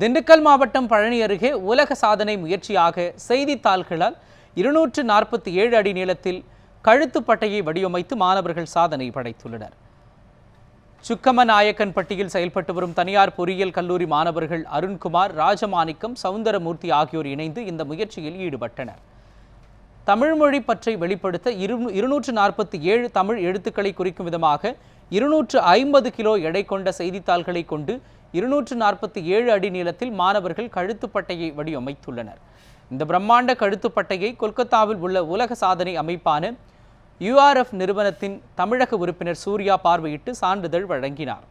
திண்டுக்கல் மாவட்டம் பழனி அருகே உலக சாதனை முயற்சியாக செய்தித்தாள்களால் இருநூற்று நாற்பத்தி ஏழு அடி நீளத்தில் கழுத்துப்பட்டையை வடிவமைத்து மாணவர்கள் சாதனை படைத்துள்ளனர். சுக்கம சுக்கமநாயக்கன்பட்டியில் செயல்பட்டு வரும் தனியார் பொறியியல் கல்லூரி மாணவர்கள் அருண்குமார் ராஜமாணிக்கம் சவுந்தரமூர்த்தி ஆகியோர் இணைந்து இந்த முயற்சியில் ஈடுபட்டனர். தமிழ்மொழி பற்றை வெளிப்படுத்த இரு இருநூற்று நாற்பத்தி ஏழு தமிழ் எழுத்துக்களை குறிக்கும் விதமாக இருநூற்று ஐம்பது கிலோ எடை கொண்ட செய்தித்தாள்களை கொண்டு இருநூற்று நாற்பத்தி ஏழு அடி நீளத்தில் மாணவர்கள் கழுத்துப்பட்டையை வடிவமைத்துள்ளனர். இந்த பிரம்மாண்ட கழுத்துப்பட்டையை கொல்கத்தாவில் உள்ள உலக சாதனை அமைப்பான யுஆர்எஃப் நிறுவனத்தின் தமிழக உறுப்பினர் சூர்யா பார்வையிட்டு சான்றிதழ் வழங்கினார்.